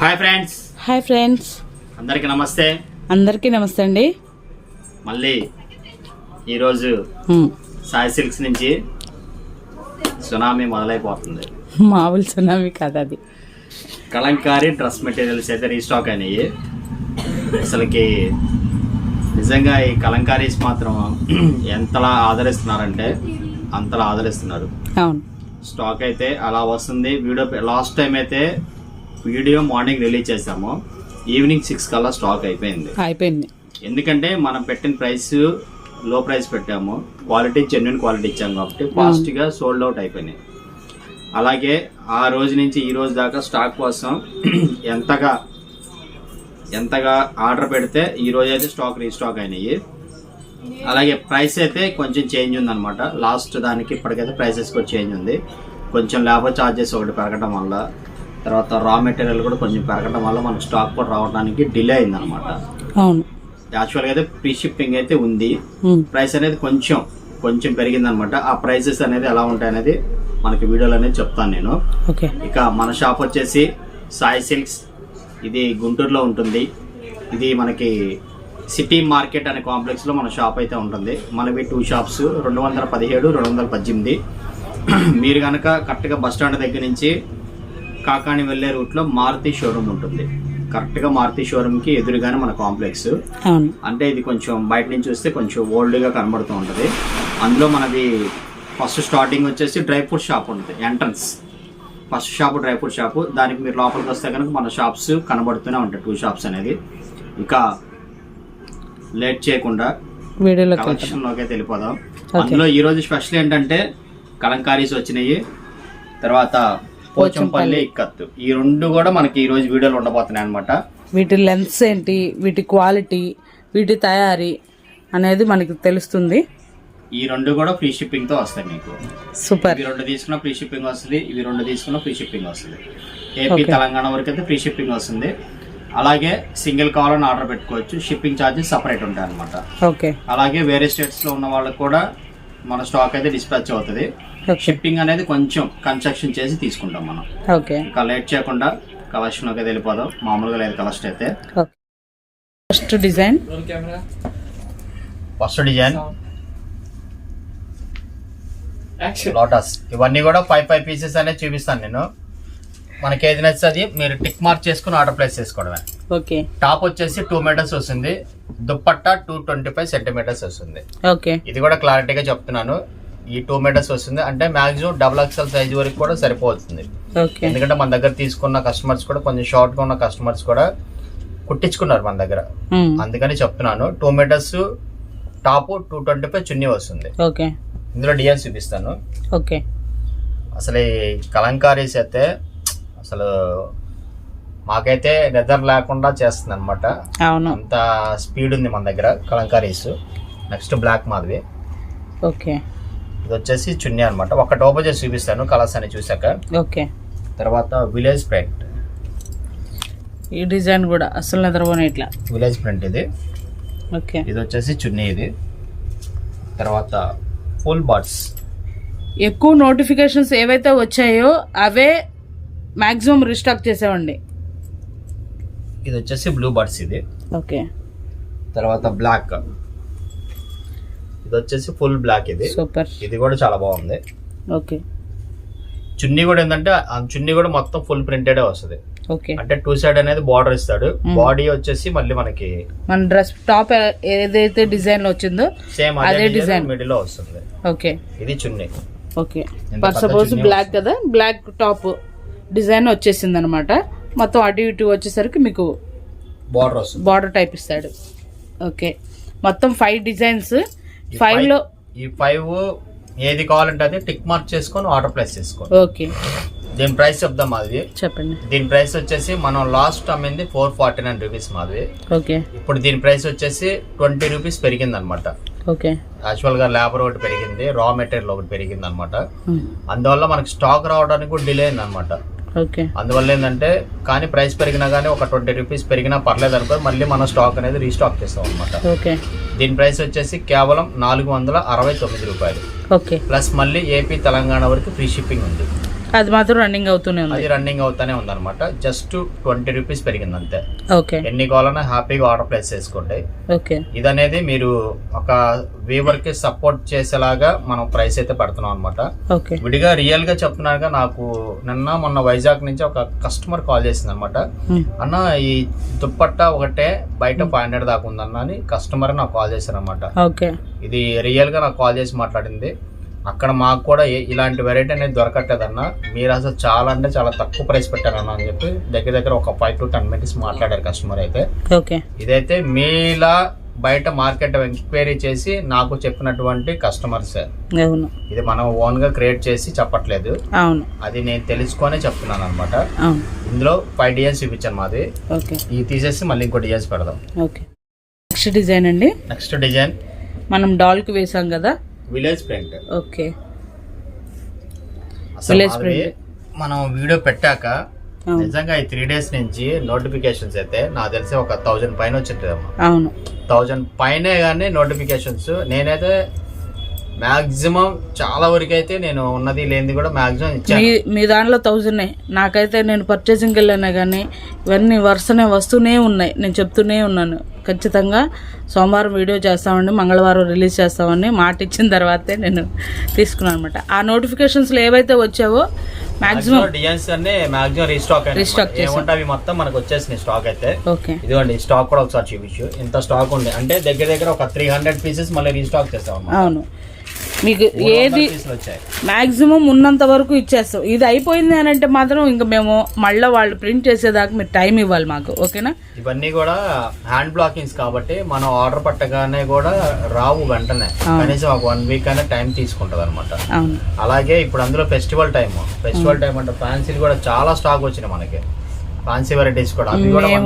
Hi friends. Hi friends. అందరికీ నమస్తే. అందరికీ నమస్తే అండి. మళ్ళీ ఈరోజు. సాయి సిల్క్స్ నుంచి సునామీ మొదలైపోతుంది. మామూలు సునామీ కాదు అది. కలంకారీ డ్రెస్ మెటీరియల్స్ అయితే రీస్టాక్ అయినాయి. అసలుకి నిజంగా ఈ కలంకారీస్ మాత్రం ఎంతలా ఆదరిస్తున్నారంటే అంతలా ఆదరిస్తున్నారు. అవును. స్టాక్ అయితే అలా వస్తుంది. వీడియో లాస్ట్ టైం అయితే వీడియో మార్నింగ్ రిలీజ్ చేసాము ఈవినింగ్ సిక్స్ కల్లా స్టాక్ అయిపోయింది. అయిపోయింది. ఎందుకంటే మనం పెట్టిన ప్రైస్లో ప్రైస్ పెట్టాము. క్వాలిటీ జెన్యున్ క్వాలిటీ ఇచ్చాము కాబట్టి ఫాస్ట్గా సోల్డ్ అవుట్ అయిపోయినాయి. అలాగే ఆ రోజు నుంచి ఈ రోజు దాకా స్టాక్ కోసం ఎంతగా ఎంతగా ఆర్డర్ పెడితే ఈ రోజు అయితే స్టాక్ రీస్టాక్ అయినాయి. అలాగే ప్రైస్ అయితే కొంచెం చేంజ్ ఉందన్నమాట. లాస్ట్ దానికి ఇప్పటికైతే ప్రైసెస్ కూడా చేంజ్ ఉంది. కొంచెం లేబర్ ఛార్జెస్ ఒకటి పెరగడం వల్ల తర్వాత రా మెటీరియల్ కూడా కొంచెం పెరగడం వల్ల మనకు స్టాక్ కూడా రావడానికి డిలే అయిందనమాట అవును. యాక్చువల్గా అయితే ప్రీ షిప్పింగ్ అయితే ఉంది. ప్రైస్ అనేది కొంచెం కొంచెం పెరిగిందనమాట ఆ ప్రైసెస్ అనేది ఎలా ఉంటాయి అనేది మనకి వీడియోలో అనేది చెప్తాను నేను. ఇక మన షాప్ వచ్చేసి సాయి సిల్క్స్. ఇది గుంటూరులో ఉంటుంది. ఇది మనకి సిటీ మార్కెట్ అనే కాంప్లెక్స్లో మన షాప్ అయితే ఉంటుంది. మనవి టూ షాప్స్ రెండు వందల పదిహేడు రెండు వందల పద్దెనిమిది. మీరు కనుక కరెక్ట్గా బస్ స్టాండ్ దగ్గర నుంచి కాకాని వెళ్ళే రూట్లో మారుతి షోరూమ్ ఉంటుంది. కరెక్ట్గా మారుతి షోరూమ్కి ఎదురుగానే మన కాంప్లెక్స్. అంటే ఇది కొంచెం బయట నుంచి చూస్తే కొంచెం ఓల్డ్గా కనబడుతూ ఉంటుంది. అందులో మనది ఫస్ట్ స్టార్టింగ్ వచ్చేసి డ్రై ఫ్రూట్ షాప్ ఉంటుంది entrance. First shop dry fruit shop దానికి మీరు లోపలికి వస్తే కనుక మన షాప్స్ కనబడుతూనే ఉంటాయి టూ షాప్స్ అనేది. ఇక లేట్ చేయకుండా కలెక్షన్లోకి వెళ్ళిపోదాం. అందులో ఈ రోజు స్పెషల్ ఏంటంటే కలంకారీస్ వచ్చినాయి. తర్వాత పోచంపల్లి ఇక్కత్తు ఈ రెండు కూడా మనకి ఈ రోజు వీడియోలో ఉండబోతున్నాయి అనమాట వీటి లెన్స్ ఏంటి? వీటి క్వాలిటీ వీటి తయారీ అనేది మనకి తెలుస్తుంది. ఈ రెండు కూడా ఫ్రీ షిప్పింగ్తో వస్తాయి మీకు. సూపర్. ఇవి రెండు తీసుకున్న ఫ్రీ షిప్పింగ్ వస్తుంది ఇవి రెండు తీసుకున్న ఫ్రీ షిప్పింగ్ వస్తుంది. ఏపీ తెలంగాణ వరకు అయితే ఫ్రీ షిప్పింగ్ వస్తుంది. అలాగే సింగిల్ కావాలని ఆర్డర్ పెట్టుకోవచ్చు. షిప్పింగ్ ఛార్జెస్ సపరేట్ ఉంటాయి అనమాట ఓకే. అలాగే వేరే స్టేట్స్లో ఉన్న వాళ్ళకి కూడా మన స్టాక్ అయితే డిస్పాచ్ అవుతుంది. షిప్పింగ్ అనేది కొంచెం కన్స్ట్రక్షన్ చేసి తీసుకుంటాం మనం. ఓకే ఇంకా లేట్ చేయకుండా కలెక్షన్ అయితే వెళ్ళిపోదాం. మామూలుగా లేదు కలెక్షన్ అయితే. Okay first design first design lotus ఇవన్నీ కూడా ఫైవ్ ఫైవ్ పీసెస్ అనేది చూపిస్తాను నేను. మనకి ఏది నచ్చుతుంది మీరు టిక్ మార్క్ చేసుకుని ఆర్డర్ ప్లేస్ చేసుకోవడమే. ఓకే. టాప్ వచ్చేసి టూ మీటర్స్ వస్తుంది. Dupatta two twenty five centimetres వస్తుంది. ఓకే. ఇది కూడా క్లారిటీగా చెప్తున్నాను. ఈ టూ మీటర్స్ వస్తుంది. అంటే మాక్సిమం డబుల్ ఎక్స్ఎల్ సైజ్ వరకు కూడా సరిపోతుంది. ఓకే. ఎందుకంటే మన దగ్గర తీసుకున్న కస్టమర్స్ కూడా కొంచెం షార్ట్గా ఉన్న కస్టమర్స్ కూడా కుట్టించుకున్నారు మన దగ్గర. అందుకని చెప్తున్నాను. Two metres top two twenty five chunni వస్తుంది. ఓకే. ఇందులో డిజైన్ చూపిస్తాను. ఓకే. అసలు ఈ కలంకారీస్ అయితే అసలు మాకైతే నిద్ర లేకుండా చేస్తుంది అనమాట అవును. అంత స్పీడ్ ఉంది మన దగ్గర కలంకారీస్ నెక్స్ట్ బ్లాక్ మాదివి ఓకే. ఇది వచ్చేసి చున్నీ అనమాట ఒక టోపో చేసి చూపిస్తాను కలర్స్ అని చూసాక ఓకే. తర్వాత విలేజ్ ప్రింట్. ఈ డిజైన్ కూడా అసలు నిద్రపోనే ఇట్లా. విలేజ్ ప్రింట్ ఇది. ఓకే. ఇది వచ్చేసి చున్నీ ఇది. తర్వాత ఫుల్ బాట్స్ ఎక్కువ నోటిఫికేషన్స్ ఏవైతే వచ్చాయో అవే మ్యాక్సిమం రీస్టాక్ చేసేవండి ఇది వచ్చేసి బ్లూ బర్డ్స్ ఇది. ఓకే. తర్వాత బ్లాక్. ఇది వచ్చేసి ఫుల్ బ్లాక్ ఇది. సూపర్. ఇది కూడా చాలా బాగుంది. ఓకే. చున్నీ కూడా ఏంటంటే ఆ చున్నీ కూడా మొత్తం ఫుల్ ప్రింటెడ్ వస్తుంది. ఓకే. అంటే టూ సైడ్ అనేది బార్డర్ ఇస్తాడు. బాడీ వచ్చేసి మళ్ళీ మనకి మన డ్రెస్ టాప్ ఏదైతే డిజైన్లో వచ్చిందో సేమ్ అదే. డిజైన్ మిడిల్లో వస్తుంది. ఓకే. ఇది చున్నీ. ఓకే. ఎంత ఫర్ పెద్ద సపోజ్ చున్నీ బ్లాక్ కదా బ్లాక్ టాప్. డిజైన్ వచ్చేసింది అనమాట మొత్తం అటు ఇటు వచ్చేసరికి మీకు బార్డర్ వస్తుంది. బార్డర్ టైప్ ఇస్తాడు. ఓకే మొత్తం ఫైవ్ డిజైన్స్ ఫైవ్లో ఈ ఫైవ్ ఏది కావాలంటే అది టిక్ మార్క్ చేసుకొని ఆర్డర్ ప్లేస్ చేసుకోండి. ఓకే దీని ప్రైస్ చెప్దాం మాది చెప్పండి. దీని ప్రైస్ వచ్చేసి మనం లాస్ట్ అమ్మింది ఫోర్ ఫార్టీ నైన్ రూపీస్ మాది ఓకే ఇప్పుడు దీని ప్రైస్ వచ్చేసి ట్వంటీ రూపీస్ పెరిగింది అనమాట ఓకే యాక్చువల్గా లేబర్ ఒకటి పెరిగింది రా మెటీరియల్ ఒకటి పెరిగింది అనమాట Hmm. అందువల్ల మనకి స్టాక్ రావడానికి కూడా డిలే అయింది అనమాట అందువల్ల ఏంటంటే కానీ ప్రైస్ పెరిగినా కానీ ఒక ట్వంటీ రూపీస్ పెరిగినా పర్లేదు అనుకో మళ్ళీ మనం స్టాక్ అనేది రీస్టాక్ చేస్తాం అనమాట ఓకే. దీని ప్రైస్ వచ్చేసి కేవలం నాలుగు వందల అరవై తొమ్మిది రూపాయలు. ఓకే. ప్లస్ మళ్ళీ ఏపీ తెలంగాణ వరకు ఫ్రీ షిప్పింగ్ ఉంది. అది మాత్రం రన్నింగ్ అవుతూనే ఉంది. అది రన్నింగ్ అవుతానే ఉందన్నమాట. జస్ట్ ట్వంటీ రూపీస్ పెరిగింది అంతే ఓకే. ఎన్ని కావాలన్నా హ్యాపీగా ఆర్డర్ ప్లేస్ చేసుకోండి. ఓకే. ఇది అనేది మీరు ఒక వీవర్కి సపోర్ట్ చేసేలాగా మనం ప్రైస్ అయితే పెడుతున్నాం అనమాట ఓకే. విడిగా రియల్గా చెప్తున్నారుగా నాకు నిన్న మొన్న వైజాగ్ నుంచి ఒక కస్టమర్ కాల్ చేసింది అనమాట అన్న ఈ దుప్పట్టా ఒకటే బయట ఫైవ్ హండ్రెడ్ దాకా ఉందన్న అని కస్టమర్ నాకు కాల్ చేశారు అనమాట ఓకే. ఇది రియల్గా నాకు కాల్ చేసి మాట్లాడింది. అక్కడ మాకు కూడా ఇలాంటి వెరైటీ అనేది దొరకట్లేదన్న. మీరు అసలు చాలా అంటే చాలా తక్కువ ప్రైస్ పెట్టారన్న అని చెప్పి దగ్గర దగ్గర ఒక ఫైవ్ టు టెన్ మినిట్స్ మాట్లాడారు కస్టమర్ అయితే. ఓకే. ఇదైతే మీలా బయట మార్కెట్ ఎంక్వైరీ చేసి నాకు చెప్పినటువంటి కస్టమర్స్ అవును. ఇది మనం ఓన్గా క్రియేట్ చేసి చెప్పట్లేదు. అవును. అది నేను తెలుసుకొని చెప్తున్నాను అనమాట ఇందులో ఫైవ్ డిజైన్స్ చూపించాను మాది. ఓకే. ఇది తీసేసి మళ్ళీ ఇంకో డిజైన్స్ పెడదాం. ఓకే. నెక్స్ట్ డిజైన్ అండి. నెక్స్ట్ డిజైన్ మనం డాల్కి వేసాం కదా. Village print okay. Madhavi, print. మనం వీడియో పెట్టాక నిజంగా ఈ త్రీ డేస్ నుంచి నోటిఫికేషన్స్ అయితే నాకు తెలిసి ఒక థౌజండ్ పైన వచ్చింటుందమ్మా. అవును. థౌజండ్ పైనే కానీ నోటిఫికేషన్స్ నేనైతే మాక్సిమం చాలా వరకు అయితే నేను ఉన్నది లేనిది కూడా మాక్సిమం మీ ఇచ్చాను. మీ దాంట్లో థౌజండ్ నాకైతే నేను పర్చేసింగ్కి వెళ్ళాను కానీ ఇవన్నీ వరుసనే వస్తూనే ఉన్నాయి. నేను చెప్తూనే ఉన్నాను. ఖచ్చితంగా సోమవారం వీడియో చేస్తామండి మంగళవారం రిలీజ్ చేస్తామని మాట ఇచ్చిన తర్వాతే నేను తీసుకున్నాను అనమాట ఆ నోటిఫికేషన్స్లో ఏవైతే వచ్చావో మ్యాక్సిమం డిజైన్స్ అన్ని మాక్సిమం రీస్టాక్. ఏమంటే అవి మొత్తం మనకు వచ్చేసినాయి స్టాక్ అయితే. ఓకే. ఇదిగోండి స్టాక్ కూడా ఒకసారి చూపించు. ఇంత స్టాక్ ఉంది. అంటే దగ్గర దగ్గర ఒక త్రీ హండ్రెడ్ పీసెస్ మళ్ళీ రీస్టాక్ చేస్తాం అవును. మీకు ఏది మ్యాక్సిమం ఉన్నంత వరకు ఇచ్చేస్తాం. ఇది అయిపోయింది అని అంటే మాత్రం ఇంకా మేము మళ్ళీ వాళ్ళు ప్రింట్ చేసేదాకా మీరు టైం ఇవ్వాలి మాకు ఓకేనా? ఇవన్నీ కూడా హ్యాండ్ బ్లాకింగ్స్ కాబట్టి మనం ఆర్డర్ పట్టగానే కూడా రావు వెంటనే. కనీసం ఒక వన్ వీక్ అయినా టైం తీసుకుంటది అనమాట అలాగే ఇప్పుడు అందులో ఫెస్టివల్ టైం ఫెస్టివల్ టైం అంటే ఫ్యాన్సీలు కూడా చాలా స్టాక్ వచ్చినాయి మనకి. ఫ్యాన్సీ వెరైటీస్ కూడా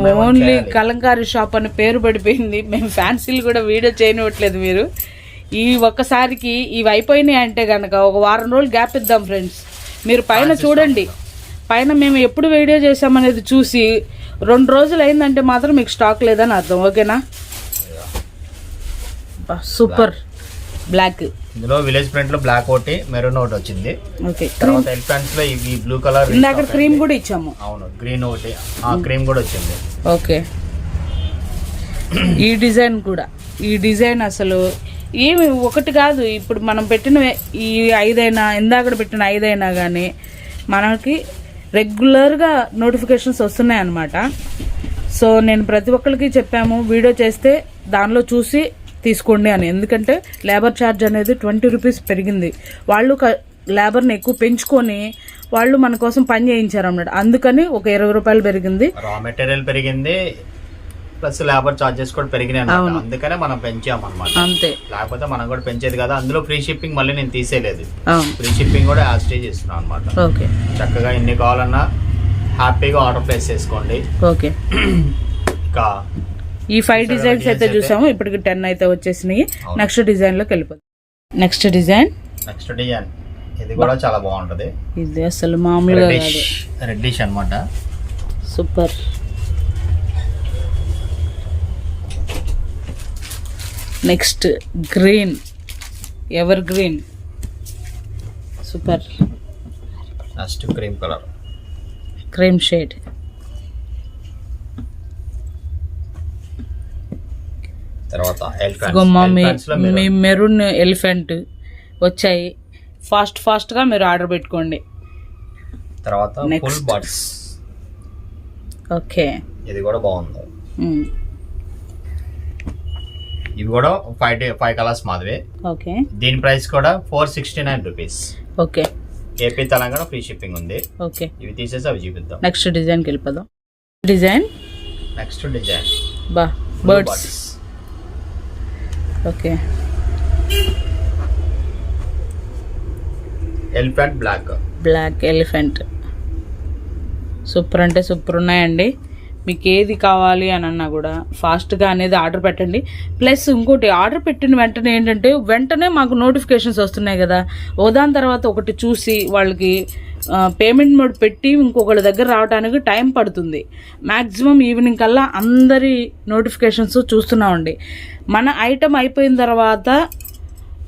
మేము ఓన్లీ. కలంకారీ షాప్ అని పేరు పడిపోయింది. మేము ఫ్యాన్సీలు కూడా వీడియో చేయనివ్వట్లేదు మీరు. ఈ ఒక్కసారికి ఇవి అయిపోయినాయి అంటే కనుక ఒక వారం రోజులు గ్యాప్ ఇద్దాం ఫ్రెండ్స్. మీరు పైన చూడండి. పైన మేము ఎప్పుడు వీడియో చేసామనేది చూసి రెండు రోజులు అయిందంటే మాత్రం మీకు స్టాక్ లేదని అర్థం. ఓకేనా? సూపర్. బ్లాక్. ఇందులో విలేజ్ ప్రింట్లో బ్లాక్ ఒకటి మెరూన్ ఒకటి వచ్చింది. ఓకే. తర్వాత ఎలిఫెంట్స్లో ఇవి బ్లూ కలర్ ఇందాక క్రీమ్ కూడా ఇచ్చాము. అవును గ్రీన్ ఒకటి. ఆ క్రీమ్ కూడా వచ్చింది. ఓకే. ఈ డిజైన్ కూడా. ఈ డిజైన్ అసలు ఏమి ఒకటి కాదు. ఇప్పుడు మనం పెట్టిన ఈ ఐదైనా ఇందాక పెట్టిన ఐదైనా కానీ మనకి రెగ్యులర్గా నోటిఫికేషన్స్ వస్తున్నాయి అన్నమాట సో నేను ప్రతి ఒక్కరికి చెప్పాము వీడియో చేస్తే దానిలో చూసి తీసుకోండి అని. ఎందుకంటే లేబర్ ఛార్జ్ అనేది ట్వంటీ రూపీస్ పెరిగింది. వాళ్ళు లేబర్ని ఎక్కువ పెంచుకొని వాళ్ళు మన కోసం పని చేయించారు అన్నమాట అందుకని ఒక ఇరవై రూపాయలు పెరిగింది. రా మెటీరియల్ పెరిగింది. ప్లస్ లేబర్ చార్జెస్ కూడా పెరిగినాయి అన్నమాట. అందుకనే మనం పెంచాం అనమాట అంతే. లేకపోతే మనం కూడా పెంచేది కదా. అందులో ఫ్రీ షిప్పింగ్ మళ్ళీ నేను తీసేయలేదు. అవును. ఫ్రీ షిప్పింగ్ కూడా యాజ్ స్టేజ్ ఇస్తున్నాను అనమాట ఓకే. చక్కగా ఎన్ని కావాలన్నా హ్యాపీగా ఆర్డర్ ప్లేస్ చేసుకోండి. ఓకే. ఇంకా ఈ ఫైవ్ డిజైన్స్ అయితే చూసాము. ఇప్పటికి టెన్ అయితే వచ్చేసినాయి. నెక్స్ట్ డిజైన్లోకి వెళ్ళిపోతాం నెక్స్ట్ డిజైన్? Next design. ఇది కూడా చాలా బాగుంటది. ఇది అసలు మామూలుగా రెడ్డిష్ అనమాట super. Next green evergreen super next cream colour cream shade తర్వాత మీ మెరూన్ ఎలిఫెంట్ వచ్చాయి. ఫాస్ట్ ఫాస్ట్గా మీరు ఆర్డర్ పెట్టుకోండి. తర్వాత బర్డ్స్ ఓకే ఇది కూడా బాగుంది. మ్, ఇవి కూడా ఫైవ్ ఫైవ్ కలర్స్ మాదిరి. ఓకే. దీని ప్రైస్ కూడా four sixty nine rupees okay. AP Telangana free shipping ఉంది. ఓకే. ఇవి తీసేసి అవి చూపిద్దాం. నెక్స్ట్ డిజైన్కి వెళ్ళిపోదాం. డిజైన్ నెక్స్ట్ డిజైన్ బా birds okay. Elephant black black elephant super అంటే సూపర్ ఉన్నాయండి. మీకు ఏది కావాలి అని అన్నా కూడా ఫాస్ట్గా అనేది ఆర్డర్ పెట్టండి. ప్లస్ ఇంకోటి ఆర్డర్ పెట్టిన వెంటనే ఏంటంటే వెంటనే మాకు నోటిఫికేషన్స్ వస్తున్నాయి కదా. ఓ దాని తర్వాత ఒకటి చూసి వాళ్ళకి పేమెంట్ మోడ్ పెట్టి ఇంకొకళ్ళ దగ్గర రావడానికి టైం పడుతుంది. మ్యాక్సిమం ఈవినింగ్ కల్లా అందరి నోటిఫికేషన్స్ చూస్తున్నామండి. మన ఐటమ్ అయిపోయిన తర్వాత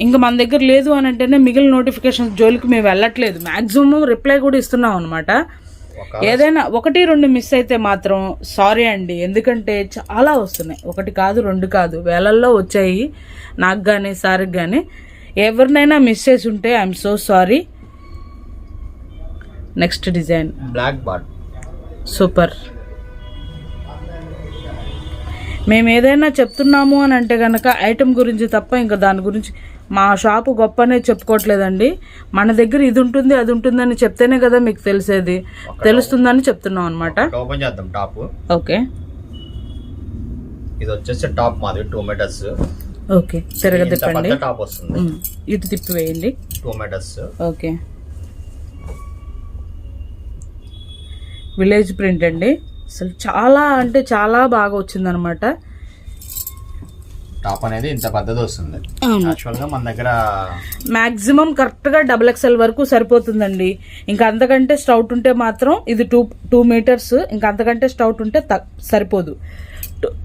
ఇంకా మన దగ్గర లేదు అని అంటేనే మిగిలిన నోటిఫికేషన్ జోలికి మేము వెళ్ళట్లేదు. మ్యాక్సిమం రిప్లై కూడా ఇస్తున్నాం అనమాట ఏదైనా ఒకటి రెండు మిస్ అయితే మాత్రం సారీ అండి. ఎందుకంటే చాలా వస్తున్నాయి. ఒకటి కాదు రెండు కాదు. వేలల్లో వచ్చాయి. నాకు కానీ సార్కి కానీ ఎవరినైనా మిస్ చేసి ఉంటే I'm so sorry next design black bird super మేము ఏదైనా చెప్తున్నాము అని అంటే కనుక ఐటెం గురించి తప్ప ఇంకా దాని గురించి మా షాపు గొప్ప అనేది చెప్పుకోవట్లేదండి. మన దగ్గర ఇది ఉంటుంది అది ఉంటుందని చెప్తేనే కదా మీకు తెలిసేది. తెలుస్తుందని చెప్తున్నాం అనమాట ఓపెన్ చేద్దాం టాప్. ఓకే. ఇది వచ్చేసి టాప్ మాది టూ మీటర్స్. ఓకే తిరగతిప్పండి పెద్ద టాప్ వస్తుంది. ఇటు తిప్పి వేయండి two metres. Okay. Village print అండి. అసలు చాలా అంటే చాలా బాగా వచ్చిందనమాట టాప్ అనేది ఇంత పెద్దది వస్తుంది. మన దగ్గర మాక్సిమం కరెక్ట్గా డబుల్ ఎక్స్ఎల్ వరకు సరిపోతుందండి. ఇంకా అంతకంటే స్టౌట్ ఉంటే మాత్రం ఇది టూ టూ మీటర్స్ ఇంకా అంతకంటే స్టౌట్ ఉంటే సరిపోదు.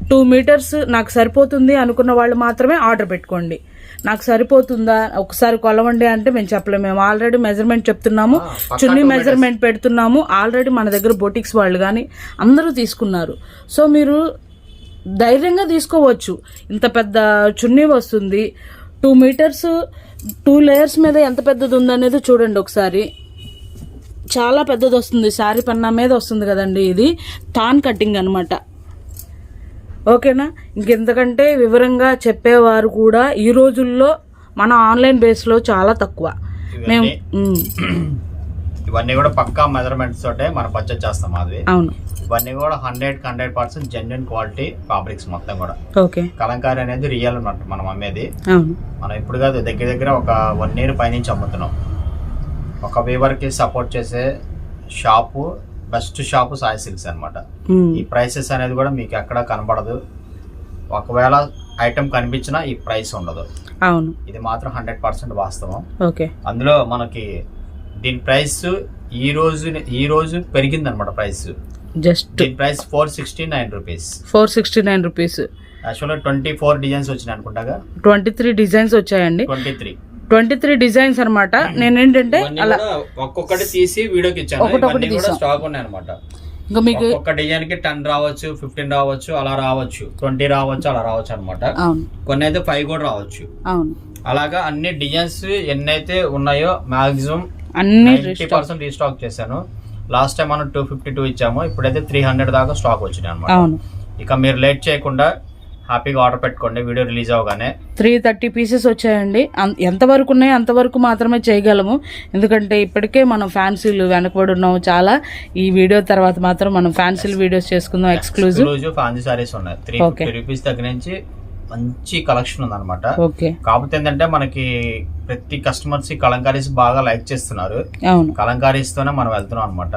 టూ- మీటర్స్ నాకు సరిపోతుంది అనుకున్న వాళ్ళు మాత్రమే ఆర్డర్ పెట్టుకోండి. నాకు సరిపోతుందా? ఒకసారి కొలవండి అంటే మేము చెప్పలేము. మేము ఆల్రెడీ మెజర్మెంట్ చెప్తున్నాము. చున్నీ మెజర్మెంట్ పెడుతున్నాము. ఆల్రెడీ మన దగ్గర బొటిక్స్ వాళ్ళు కానీ అందరూ తీసుకున్నారు. సో మీరు ధైర్యంగా తీసుకోవచ్చు. ఇంత పెద్ద చున్నీ వస్తుంది. టూ మీటర్స్ టూ లేయర్స్ మీద ఎంత పెద్దది ఉందనేది చూడండి ఒకసారి. చాలా పెద్దది వస్తుంది. శారీ పన్నా మీద వస్తుంది కదండి ఇది. తాన్ కటింగ్ అనమాట ఓకేనా? ఇంకెంతకంటే వివరంగా చెప్పేవారు కూడా ఈ రోజుల్లో మన ఆన్లైన్ బేస్లో చాలా తక్కువ. మేము ఇవన్నీ కూడా పక్కా మెజర్మెంట్స్ తోటే మనం పర్చేజ్ చేస్తాం అది అవును. ఇవన్నీ కూడా hundred hundred percent genuine quality fabrics మొత్తం కూడా. ఓకే. కలంకారీ అనేది రియల్ అన్నట్టు మనం అమ్మేది. మనం ఇప్పుడు కాదు దగ్గర దగ్గర ఒక వన్ ఇయర్ పైనుంచి అమ్ముతున్నాం. ఒక వీవర్కి సపోర్ట్ చేసే shop best shop Sai Silks అనమాట ఈ ప్రైసెస్ అనేది కూడా మీకు ఎక్కడ కనపడదు ఒకవేళ ఐటెం కనిపించినా ఈ ప్రైస్ ఉండదు. అవును. ఇది మాత్రం హండ్రెడ్ పర్సెంట్ వాస్తవం. ఓకే. అందులో మనకి దీని ప్రైస్ ఈ రోజు ఈ రోజు పెరిగింది అనమాట ప్రైస్. జస్ట్ దీని price four sixty nine rupees. Four sixty nine rupees. యాక్చువల్గా ట్వంటీ ఫోర్ డిజైన్స్ వచ్చినాయి అనుకుంటాగా? ట్వంటీ త్రీ డిజైన్స్ వచ్చాయండి. Twenty three. Twenty three designs అనమాట నేను ఏంటంటే అలా ఒక్కొక్కటి తీసి వీడియోకి ఇచ్చాను. తీసాం. స్టాక్ ఉన్నాయి అనమాట ఇంకా మీకు ఒక్కొక్క డిజైన్కి టెన్ రావచ్చు ఫిఫ్టీన్ రావచ్చు అలా రావచ్చు. ట్వంటీ రావచ్చు అలా రావచ్చు అనమాట అవును. కొన్ని అయితే ఫైవ్ కూడా రావచ్చు. అవును. అలాగా అన్ని డిజైన్స్ ఎన్నైతే ఉన్నాయో మాక్సిమం అన్ని పర్సెంట్ రీస్టాక్ చేశాను. లాస్ట్ టైం మనం టూ ఫిఫ్టీ టూ ఇచ్చాము ఇప్పుడైతే త్రీ హండ్రెడ్ దాకా స్టాక్ వచ్చినాయి అనమాట అవును. ఇక మీరు లేట్ చేయకుండా హ్యాపీగా ఆర్డర్ పెట్టుకోండి వీడియో రిలీజ్ అవగానే. త్రీ థర్టీ పీసెస్ వచ్చాయండి. ఎంతవరకు ఉన్నాయో అంతవరకు మాత్రమే చేయగలము. ఎందుకంటే ఇప్పటికే మనం ఫ్యాన్సీలు వెనకబడి ఉన్నాము చాలా. ఈ వీడియో తర్వాత మాత్రం మనం ఫ్యాన్సీలు వీడియోస్ చేసుకుందాం ఎక్స్క్లూజివ్ ఫ్యాన్సీ సారీస్ ఉన్నాయి. త్రీ రూపీస్ దగ్గర నుంచి మంచి కలెక్షన్ ఉందన్నమాట. కాకపోతే ఏంటంటే మనకి ప్రతి కస్టమర్స్ కలంకారీస్ బాగా లైక్ చేస్తున్నారు. కలంకారీస్ తోనే మనం వెళ్తున్నాం అనమాట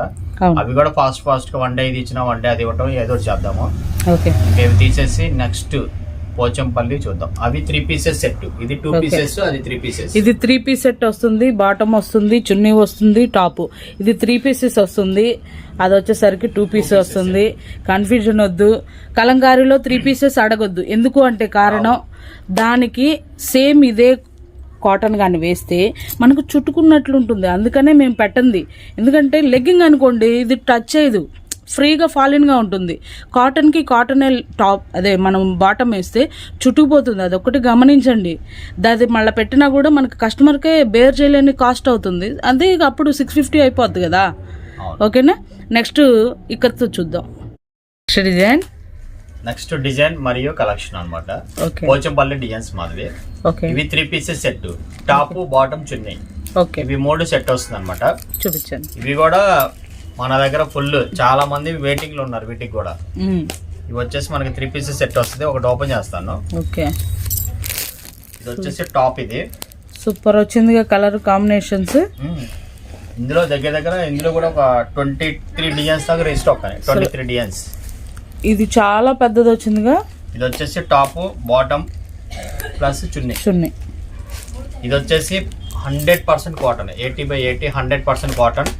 అవి కూడా ఫాస్ట్ ఫాస్ట్గా వన్ డే ఇది ఇచ్చినా వన్ డే అది ఇవ్వటం ఏదో చేద్దాము. ఇంకేవి తీసేసి నెక్స్ట్ పోచంపల్లి చూద్దాం. అవి త్రీ పీసెస్ సెట్ ఇది టూ. పీసెస్ అది త్రీ పీసెస్ ఇది త్రీ పీస్ సెట్ వస్తుంది బాటమ్ వస్తుంది చున్నీ వస్తుంది టాప్ ఇది త్రీ పీసెస్ వస్తుంది అది వచ్చేసరికి టూ పీస్ వస్తుంది. కన్ఫ్యూజన్ వద్దు. కలంకారీలో త్రీ పీసెస్ అడగొద్దు. ఎందుకు అంటే కారణం దానికి సేమ్ ఇదే కాటన్ కానీ వేస్తే మనకు చుట్టుకున్నట్లు ఉంటుంది అందుకనే మేము పెట్టండి ఎందుకంటే లెగ్గింగ్ అనుకోండి ఇది టచ్ చేయదు. ఫ్రీగా ఫాలిన్గా ఉంటుంది. కాటన్కి కాటన్ టాప్ అదే మనం బాటమ్ వేస్తే చుట్టుకుపోతుంది. అది ఒకటి గమనించండి. అది మళ్ళీ పెట్టినా కూడా మనకి కస్టమర్కే బేర్ చేయలేని కాస్ట్ అవుతుంది. అదే ఇక అప్పుడు సిక్స్ ఫిఫ్టీ అయిపోద్ది కదా. ఓకేనా? నెక్స్ట్ ఇక్కడతో చూద్దాం. Next design? నెక్స్ట్ డిజైన్ మరియు కలెక్షన్ అన్నమాట. ఓకే. పోచంపల్లి డిజైన్స్ మాదిరి. ఓకే. ఇవి three pieces set top bottom chunni. Okay. ఇవి మూడు సెట్ వస్తుంది అనమాట చూపించండి. ఇవి కూడా మన దగ్గర ఫుల్ చాలా మంది వెయిటింగ్లో ఉన్నారు వీటికి కూడా. ఇవి వచ్చేసి మనకి త్రీ పీసెస్ సెట్ వస్తుంది. ఒకటి ఓపెన్ చేస్తాను. ఓకే. ఇది వచ్చేసి టాప్ ఇది. సూపర్ వచ్చిందిగా కలర్ కాంబినేషన్స్. ఇందులో దగ్గర దగ్గర ఇందులో కూడా ఒక ట్వంటీ త్రీ డిజైన్స్ దాకా రీస్టాక్ అని ట్వంటీ త్రీ డిజైన్స్ ఇది చాలా పెద్దది వచ్చిందిగా. ఇది వచ్చేసి top bottom plus chunni. Chunni. ఇది వచ్చేసి hundred percent cotton eighty by eighty hundred percent cotton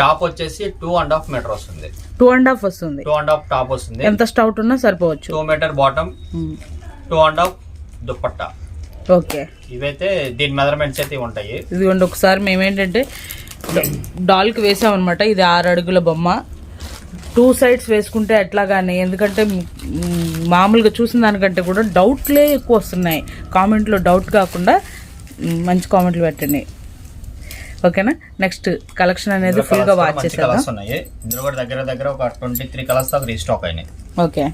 top వచ్చేసి టూ అండ్ హాఫ్ మీటర్ వస్తుంది. టూ అండ్ హాఫ్ వస్తుంది. టూ అండ్ హాఫ్ టాప్ వస్తుంది. ఎంత స్టౌట్ ఉన్నా సరిపోవచ్చు. Two metre bottom hmm. Two and half dupatta. Okay. ఇవైతే దీని measurements అయితే ఉంటాయి. ఇదిగోండి ఒకసారి మేమేంటంటే డాల్కి వేసామన్నమాట ఇది ఆరు అడుగుల బొమ్మ. టూ సైడ్స్ వేసుకుంటే ఎట్లా కానీ ఎందుకంటే మామూలుగా చూసిన దానికంటే కూడా డౌట్లే ఎక్కువ వస్తున్నాయి. కామెంట్లో డౌట్ కాకుండా మంచి కామెంట్లు పెట్టండి. ఓకేనా? నెక్స్ట్ కలెక్షన్ అనేది ఫుల్గా వాచ్ కలర్స్ ఉన్నాయి. ఇందులో కూడా దగ్గర దగ్గర ఒక ట్వంటీ త్రీ కలర్స్ దాకా రీస్టాక్ అయినాయి. ఓకే.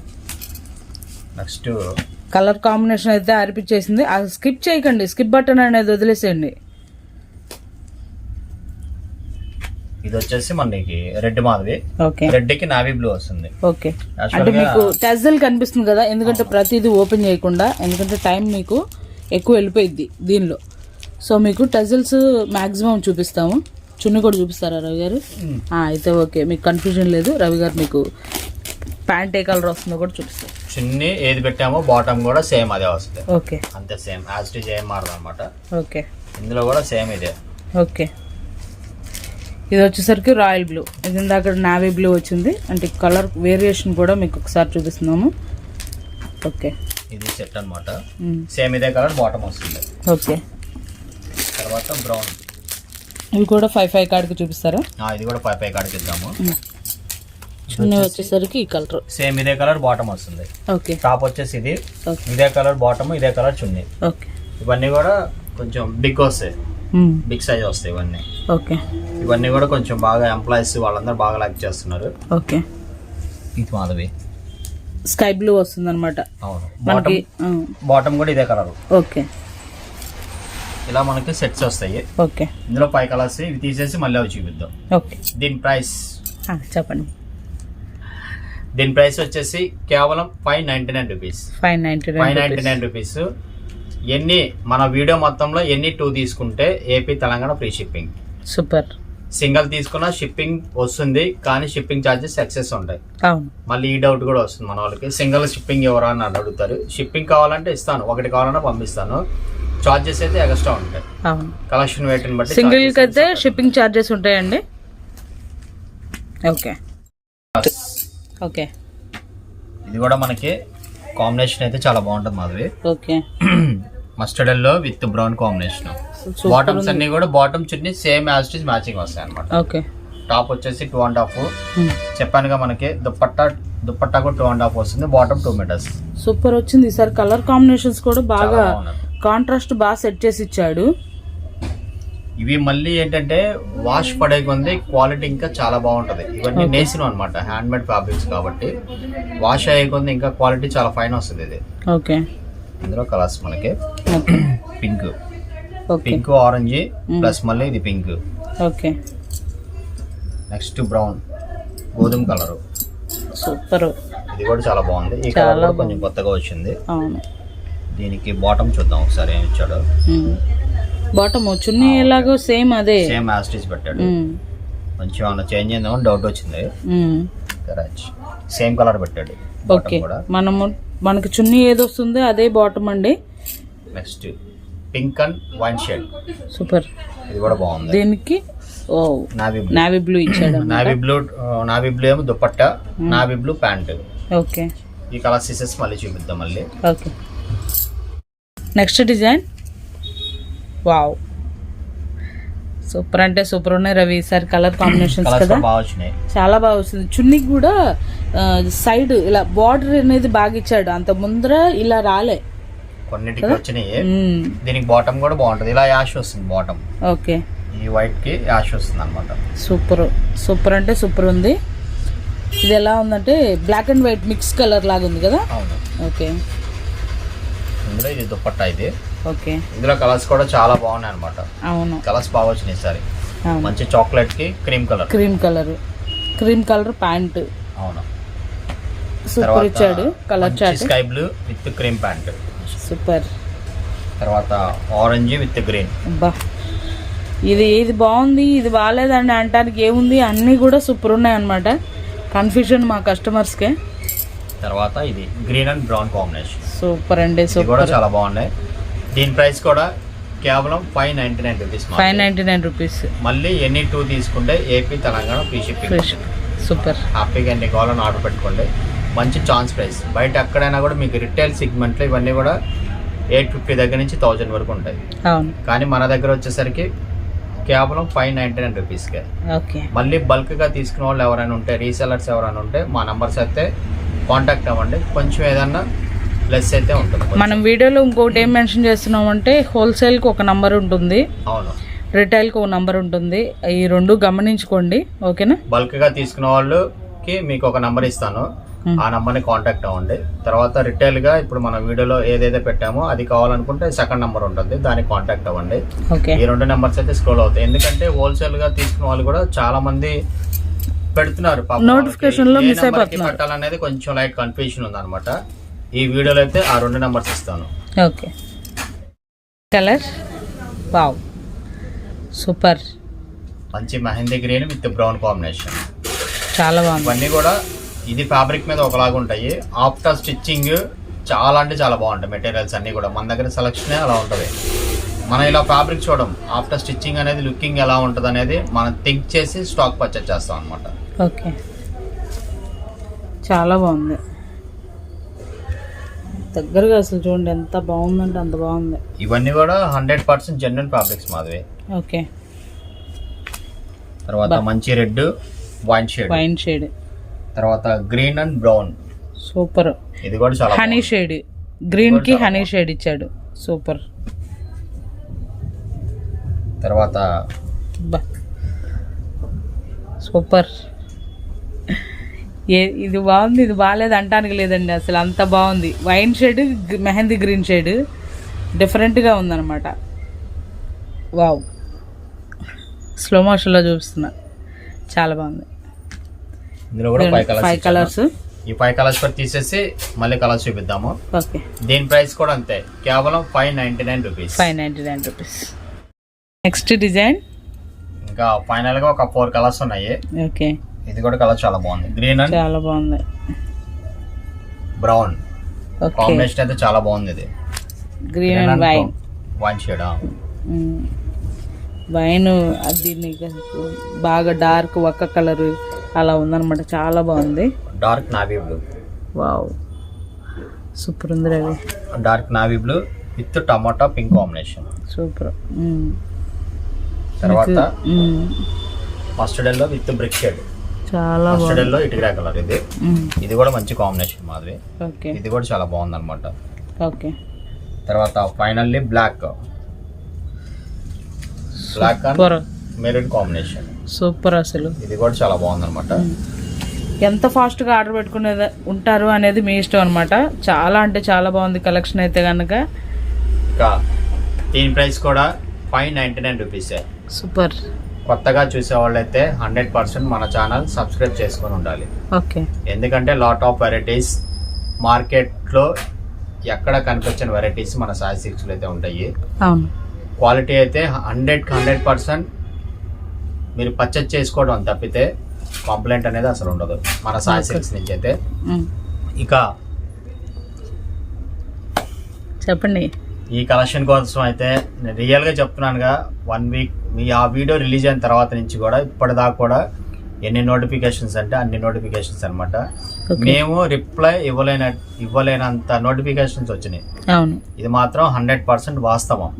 నెక్స్ట్ కలర్ కాంబినేషన్ అయితే అరిపించేసింది అది స్కిప్ చేయకండి. స్కిప్ బటన్ అనేది వదిలేసేయండి. ఇది వచ్చేసి మనకి రెడ్ ఓకే. రెడ్కి నావీ బ్లూ వస్తుంది. ఓకే. అంటే మీకు టెజల్ కనిపిస్తుంది కదా? ఎందుకంటే ప్రతిదీ ఓపెన్ చేయకుండా ఎందుకంటే టైం మీకు ఎక్కువ వెళ్ళిపోయిద్ది దీనిలో. సో మీకు టెజల్స్ మాక్సిమం చూపిస్తాము. చున్ని కూడా చూపిస్తారా రవి గారు? అయితే ఓకే మీకు కన్ఫ్యూజన్ లేదు. రవి గారు మీకు ప్యాంట్ ఏ కలర్ వస్తుందో కూడా చూపిస్తారు. చున్నీ ఏది పెట్టామో బాటమ్ కూడా సేమ్ అదే వస్తుంది. ఓకే. అంతే సేమ్ యాజ్ టీజ్ ఏం మారదు అనమాట ఓకే. ఇందులో కూడా సేమ్ ఇదే. ఓకే. ఇది వచ్చేసరికి రాయల్ బ్లూ ఇది ఇందాక నావీ బ్లూ వచ్చింది. అంటే కలర్ వేరియేషన్ కూడా మీకు ఒకసారి చూపిస్తున్నాము. ఓకే. ఇది సెట్ అన్నమాట. మ్, సేమ్ ఇదే కలర్ బాటమ్ వస్తుంది. ఓకే. తర్వాత బ్రౌన్. ఇవి కూడా ఫైవ్ ఫైవ్ కార్డ్కి చూపిస్తారా? ఇది కూడా పై పై కాడికి ఇద్దాము. చున్నీ వచ్చేసరికి ఈ కలర్ సేమ్ ఇదే కలర్ బాటమ్ వస్తుంది. ఓకే. టాప్ వచ్చేసి ఇది. ఇదే కలర్ బాటమ్ ఇదే కలర్ చున్నీ. ఓకే. ఇవన్నీ కూడా కొంచెం బిగ్ వస్తాయి. బిగ్ సైజ్ వస్తాయి ఇవన్నీ. ఓకే. ఇవన్నీ కూడా కొంచెం బాగా ఎంప్లాయీస్ వాళ్ళందరూ బాగా లైక్ చేస్తున్నారు. ఓకే. ఇది మాధవి. స్కై బ్లూ వస్తుంది అనమాట అవును బాటమ్ కూడా ఇదే కలర్ ఓకే. ఇలా మనకి సెట్స్ వస్తాయి. ఓకే. ఇందులో ఫైవ్ కలర్స్ ఇవి తీసేసి మళ్ళీ అవి చూపిద్దాం. ఓకే. దీని ప్రైస్ చెప్పండి. దీని ప్రైస్ వచ్చేసి కేవలం five ninety nine rupees five ninety five nine ninety nine rupees ఎన్ని మన వీడియో మొత్తంలో ఎన్ని టూ తీసుకుంటే AP Telangana free shipping super. Single తీసుకున్న షిప్పింగ్ వస్తుంది కానీ షిప్పింగ్ ఛార్జెస్ ఎక్సెస్ ఉంటాయి. మళ్ళీ ఈ డౌట్ కూడా వస్తుంది మన వాళ్ళకి. సింగిల్ షిప్పింగ్ ఎవరా అని అడుగుతారు. షిప్పింగ్ కావాలంటే ఇస్తాను. ఒకటి కావాలన్నా పంపిస్తాను. చార్జెస్ అయితే ఎక్స్ట్రా ఉంటాయి. కలెక్షన్ వెయిట్ని బట్టి సింగిల్ అయితే. షిప్పింగ్ ఛార్జెస్ ఉంటాయండి. ఓకే ఓకే ఇది కూడా మనకి కాంబినేషన్ అయితే చాలా బాగుంటుంది Madhavi. Okay mustard yellow with brown combination bottoms అన్ని కూడా bottom chunni same as it matching వస్తాయి అనమాట ఓకే టాప్ వచ్చేసి టూ అండ్ హాఫ్ చెప్పానుగా మనకి దుప్పట్టా దుప్పట్టా కూడా టూ అండ్ హాఫ్ వస్తుంది బాటమ్ టూ మీటర్స్ సూపర్ వచ్చింది. ఈసారి కలర్ కాంబినేషన్స్ కూడా బాగా. కాంట్రాస్ట్ బాగా సెట్ చేసి ఇచ్చాడు. ఇవి మళ్ళీ ఏంటంటే వాష్ పడే కొంది క్వాలిటీ ఇంకా చాలా బాగుంటది. ఇవన్నీ నేసిన అనమాట హ్యాండ్ మేడ్ ఫ్యాబ్రిక్స్ కాబట్టి. వాష్ అయ్యే కొంది ఇంకా క్వాలిటీ చాలా ఫైన్ వస్తుంది ఇది. ఓకే. ఇందులో కలర్స్ మనకి పింక్. పింక్ ఆరెంజ్ ప్లస్ మళ్ళీ ఇది పింక్. ఓకే. నెక్స్ట్ బ్రౌన్ గోధుమ కలర్. సూపర్. ఇది కూడా చాలా బాగుంది. ఈ కలర్ కొంచెం కొత్తగా వచ్చింది. అవును. దీనికి బాటమ్ చూద్దాం ఒకసారి ఏం ఇచ్చాడు. బాటమ్ చున్నీ ఎలాగో సేమ్ అదే. సేమ్ యాస్టిస్ పెట్టాడు. మ్మ్. మంచిగా ఏమన్నా చేంజ్ అయిందేమో డౌట్ వచ్చింది? సేమ్ కలర్ పెట్టాడు. ఓకే. మనము మనకి చున్నీ ఏది వస్తుందో అదే బాటమ్ అండి. Next pink and wine shade super ఇది కూడా బాగుంది. దీనికి? ఓ నావీ బ్లూ నావీ బ్లూ ఇచ్చాడు నావీ బ్లూ నావీ బ్లూ ఏమో dupatta navy blue pant okay. ఈ కలర్ సీసెస్ మళ్ళీ చూపిద్దాం మళ్ళీ. Okay. Next design wow super అంటే సూపర్ ఉన్నాయి రవి ఈసారి కలర్ కాంబినేషన్స్ కదా? చాలా బాగా వస్తుంది చున్నీకి కూడా సైడ్ ఇలా బార్డర్ అనేది బాగా ఇచ్చాడు. అంత ముందర ఇలా రాలే. కొన్నిటికి వచ్చినాయి. మ్మ్. దీనికి బాటమ్ కూడా బాగుంటది. ఇలా యాష్ వస్తుంది బాటమ్ ఓకే ఈ వైట్కి యాష్ వస్తుంది అనమాట సూపర్ సూపర్ అంటే సూపర్ ఉంది. ఇది ఎలా ఉందంటే black and white mix colour లాగా ఉంది కదా? ఓకే ఇందులో ఇది దుపట్టా ఇది. ఓకే. ఇందులో కలర్స్ కూడా చాలా బాగున్నాయి అనమాట అవును. కలర్స్ బాగా వచ్చినాయి ఈసారి మంచి చాక్లెట్కి cream colour cream colour cream colour pant. అవును. సూపర్ ఇచ్చాడు. Colour chart sky blue with cream pant super తర్వాత ఆరెంజ్ విత్ గ్రీన్ అబ్బా. ఇది ఇది బాగుంది ఇది బాగాలేదండి. అంటానికి ఏముంది? అన్నీ కూడా సూపర్ ఉన్నాయి అనమాట కన్ఫ్యూజన్ మా కస్టమర్స్కే తర్వాత ఇది green and brown combination. Super అండి ఇది కూడా సూపర్. చాలా బాగున్నాయి. దీని ప్రైస్ కూడా కేవలం five ninety nine rupees five ninety nine rupees. మళ్ళీ ఎన్ని టూ తీసుకుంటే AP Telangana free shipping super. హ్యాపీగా ఎన్ని కావాలని ఆర్డర్ పెట్టుకోండి. మంచి ఛాన్స్ ప్రైస్. బయట ఎక్కడైనా కూడా మీకు రిటైల్ సెగ్మెంట్లో ఇవన్నీ కూడా ఎయిట్ ఫిఫ్టీ దగ్గర నుంచి థౌజండ్ వరకు ఉంటాయి. కానీ మన దగ్గర వచ్చేసరికి కేవలం ఫైవ్ నైంటీ నైన్ రూపీస్కే. ఓకే. మళ్ళీ బల్క్గా తీసుకునే వాళ్ళు ఎవరైనా ఉంటే రీసెలర్స్ ఎవరైనా ఉంటే మా నంబర్స్ అయితే కాంటాక్ట్ అవ్వండి. కొంచెం ఏదన్నా లెస్ అయితే ఉంటుంది. మనం వీడియోలో ఇంకోటి ఏం మెన్షన్ చేస్తున్నాం అంటే హోల్సేల్కి ఒక నంబర్ ఉంటుంది. అవును. రిటైల్కి ఒక నంబర్ ఉంటుంది. ఈ రెండు గమనించుకోండి. ఓకేనా? బల్క్గా తీసుకునే వాళ్ళకి మీకు ఒక నంబర్ ఇస్తాను. ఆ నంబర్ని కాంటాక్ట్ అవ్వండి. తర్వాత రిటైల్గా ఇప్పుడు మన వీడియోలో ఏదైతే పెట్టామో అది కావాలనుకుంటే సెకండ్ నెంబర్ ఉంటుంది. దానికి కాంటాక్ట్ అవ్వండి. ఓకే. ఈ రెండు నెంబర్స్ అయితే స్క్రోల్ అవుతాయి. ఎందుకంటే హోల్సేల్గా తీసుకున్న వాళ్ళు కూడా చాలా మంది పెడుతున్నారు Notification లో కి అయిపోతున్నారు. పెట్టాలనేది కొంచెం లైట్ కన్ఫ్యూజన్ ఉంది అనమాట ఈ వీడియోలో అయితే ఆ రెండు నెంబర్స్ ఇస్తాను. ఓకే కలర్ వావ్ సూపర్ మంచి mehndi green with brown combination చాలా బాగుంది. ఇవన్నీ కూడా ఇది ఫ్యాబ్రిక్ మీద ఒకలాగా ఉంటాయి. ఆఫ్టర్ స్టిచ్చింగ్ చాలా అంటే చాలా బాగుంటాయి మెటీరియల్స్ అన్ని కూడా. మన దగ్గర సెలక్షన్ అలా ఉంటుంది. మనం ఇలా ఫ్యాబ్రిక్ చూడం. ఆఫ్టర్ స్టిచ్చింగ్ అనేది లుకింగ్ ఎలా ఉంటుంది అనేది మనం థింక్ చేసి స్టాక్ పర్చేస్ చేస్తాం అనమాట ఓకే. చాలా బాగుంది. దగ్గరగా అసలు చూడండి ఎంత బాగుందంటే అంత బాగుంది. ఇవన్నీ కూడా hundred percent genuine fabrics Madhavi okay. తర్వాత. మంచి red wine shade. Wine shade. తర్వాత గ్రీన్ అండ్ బ్రౌన్. సూపర్. ఇది కూడా చాలా హనీ. షేడ్. గ్రీన్కి హనీ. షేడ్ ఇచ్చాడు. సూపర్. తర్వాత సూపర్. ఏ ఇది బాగుంది ఇది బాగాలేదు అంటానికి లేదండి అసలు. అంత బాగుంది. Wine shade mehndi green shade. డిఫరెంట్గా ఉందన్నమాట. వావ్ స్లో మోషన్లో చూపిస్తున్నా. చాలా బాగుంది. ఇందులో కూడా ఫైవ్ కలర్స్ ఈ ఫైవ్ కలర్స్ కూడా తీసేసి మళ్ళీ కలర్స్ చూపిద్దాము. ఓకే దీని ప్రైస్ కూడా అంతే. కేవలం five ninety nine rupees five ninety nine rupees next design ఇంకా ఫైనల్గా ఒక ఫోర్ కలర్స్ ఉన్నాయి. ఓకే ఇది కూడా కలర్ చాలా బాగుంది. గ్రీన్ అండ్ చాలా బాగుంది. బ్రౌన్ కాంబినేషన్ అయితే చాలా బాగుంది ఇది. Green and wine wine shade wine దీన్ని బాగా డార్క్ ఒక్క కలర్ అలా ఉందన్నమాట. చాలా బాగుంది. Dark navy blue wow super ఉంది Ravi dark navy blue with tomato pink combination super తర్వాత mustard yellow with brick shade చాలా మస్టర్డ్ బాగుంది. ఎల్లో ఇటుగ్రా కలర్ ఇది. ఇది కూడా మంచి కాంబినేషన్ మాధవి ఓకే. ఇది కూడా చాలా బాగుంది అనమాట ఓకే. తర్వాత finally black black maroon combination super అసలు. ఇది కూడా చాలా బాగుంది అనమాట ఎంత ఫాస్ట్గా ఆర్డర్ పెట్టుకునేది ఉంటారు అనేది మీ ఇష్టం అనమాట చాలా అంటే చాలా బాగుంది కలెక్షన్ అయితే కనుక ఇంకా దీని ప్రైస్ కూడా ఫైవ్ నైంటీ నైన్ రూపీసే సూపర్. కొత్తగా చూసే వాళ్ళైతే హండ్రెడ్ పర్సెంట్ మన ఛానల్ సబ్స్క్రైబ్ చేసుకొని ఉండాలి. ఓకే. ఎందుకంటే లాట్ ఆఫ్ వెరైటీస్ మార్కెట్లో ఎక్కడ కనిపించిన వెరైటీస్ మన సాయి సిక్స్లో అయితే ఉంటాయి. క్వాలిటీ అయితే హండ్రెడ్కి హండ్రెడ్ పర్సెంట్ మీరు పర్చేజ్ చేసుకోవడం తప్పితే కంప్లైంట్ అనేది అసలు ఉండదు. మన సాయి. సిల్క్స్ నుంచి అయితే. ఇక చెప్పండి. ఈ కలెక్షన్ కోసం అయితే నేను రియల్గా చెప్తున్నానుగా వన్ వీక్ మీ ఆ వీడియో రిలీజ్ అయిన తర్వాత నుంచి కూడా ఇప్పటిదాకా కూడా ఎన్ని నోటిఫికేషన్స్ అంటే అన్ని నోటిఫికేషన్స్ అన్నమాట. ఓకే. మేము రిప్లై ఇవ్వలేన ఇవ్వలేనంత నోటిఫికేషన్స్ వచ్చినాయి. ఇది మాత్రం హండ్రెడ్ పర్సెంట్ వాస్తవం.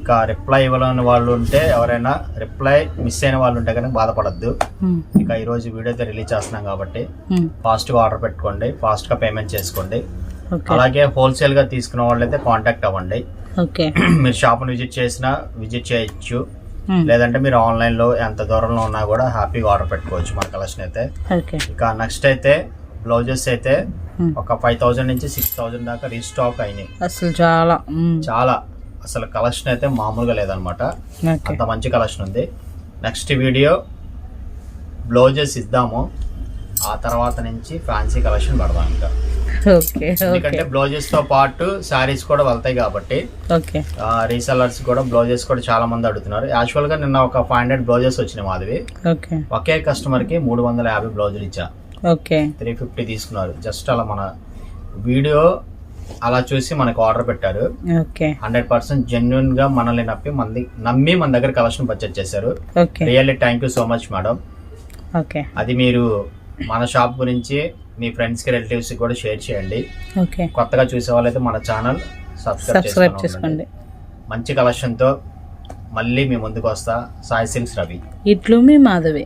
ఇక రిప్లై ఇవ్వలేని వాళ్ళు ఉంటే ఎవరైనా రిప్లై మిస్ అయిన వాళ్ళు ఉంటే కనుక బాధపడద్దు. ఇక ఈరోజు వీడియో అయితే రిలీజ్ చేస్తున్నాం కాబట్టి. ఫాస్ట్గా ఆర్డర్ పెట్టుకోండి ఫాస్ట్గా పేమెంట్ చేసుకోండి. అలాగే హోల్సేల్గా తీసుకున్న వాళ్ళైతే కాంటాక్ట్ అవ్వండి. మీరు షాప్ని విజిట్ చేసినా విజిట్ చేయొచ్చు. లేదంటే మీరు ఆన్లైన్లో ఎంత దూరంలో ఉన్నా కూడా హ్యాపీగా ఆర్డర్ పెట్టుకోవచ్చు మన కలెక్షన్ అయితే. ఇక నెక్స్ట్ అయితే బ్లౌజెస్ అయితే. ఒక ఫైవ్ థౌజండ్ నుంచి సిక్స్ థౌజండ్ దాకా రీస్టాక్ అయినాయి. అసలు చాలా. చాలా. అసలు కలెక్షన్ అయితే మామూలుగా లేదనమాట. అంత మంచి కలెక్షన్ ఉంది. నెక్స్ట్ వీడియో బ్లౌజెస్ ఇద్దాము. ఆ తర్వాత నుంచి ఫ్యాన్సీ కలెక్షన్ పడదాం ఇంకా. ఓకే ఎందుకంటే బ్లౌజెస్తో పాటు శారీస్ కూడా వెళ్తాయి కాబట్టి ఓకే రీసెలర్స్ కూడా బ్లౌజెస్ కూడా చాలా మంది అడుగుతున్నారు. యాక్చువల్గా నిన్న ఒక ఫైవ్ హండ్రెడ్ బ్లౌజెస్ వచ్చినాయి మాధవి. ఓకే ఒకే కస్టమర్కి మూడు వందల యాభై బ్లౌజులు ఇచ్చా. ఓకే త్రీ ఫిఫ్టీ తీసుకున్నారు. జస్ట్ అలా మన వీడియో అలా చూసి మనకు ఆర్డర్ పెట్టారు. ఓకే హండ్రెడ్ పర్సెంట్ జెన్యున్గా మనల్ని నప్పి మంది నమ్మి మన దగ్గర కలెక్షన్ పర్చేజ్ చేశారు. Okay really thank you so much madam okay అది మీరు మన షాప్ గురించి మీ ఫ్రెండ్స్కి రిలేటివ్స్కి కూడా షేర్ చేయండి. ఓకే కొత్తగా చూసే వాళ్ళైతే మన ఛానల్ సబ్స్క్రైబ్ చేసుకోండి. మంచి కలెక్షన్తో మళ్ళీ మీ ముందుకు వస్తా. సాయి సిల్క్స్ రవి. ఇట్లు మీ మాధవి.